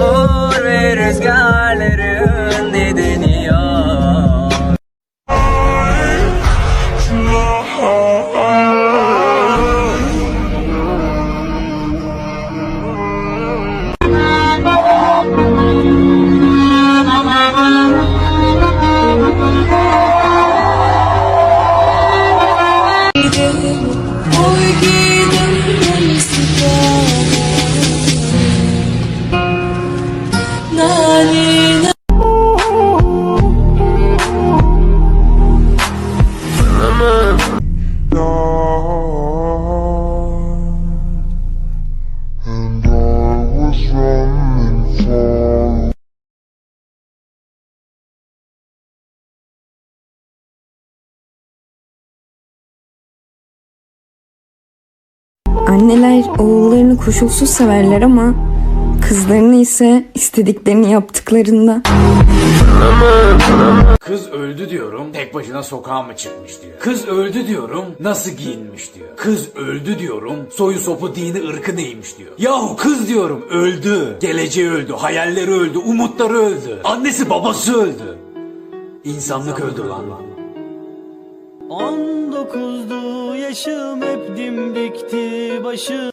Yağmur ve rüzgarların nedeni yok. Oy Anneler oğullarını koşulsuz severler ama kızlarını ise istediklerini yaptıklarında. Kız öldü diyorum, tek başına sokağa mı çıkmış diyor. Kız öldü diyorum, nasıl giyinmiş diyor. Kız öldü diyorum, soyu sopu dini ırkı neymiş diyor. Yahu kız diyorum, öldü. Geleceği öldü, hayalleri öldü, umutları öldü. Annesi babası öldü. İnsanlık öldü lan. 19'du yaşım hep dimdikti başım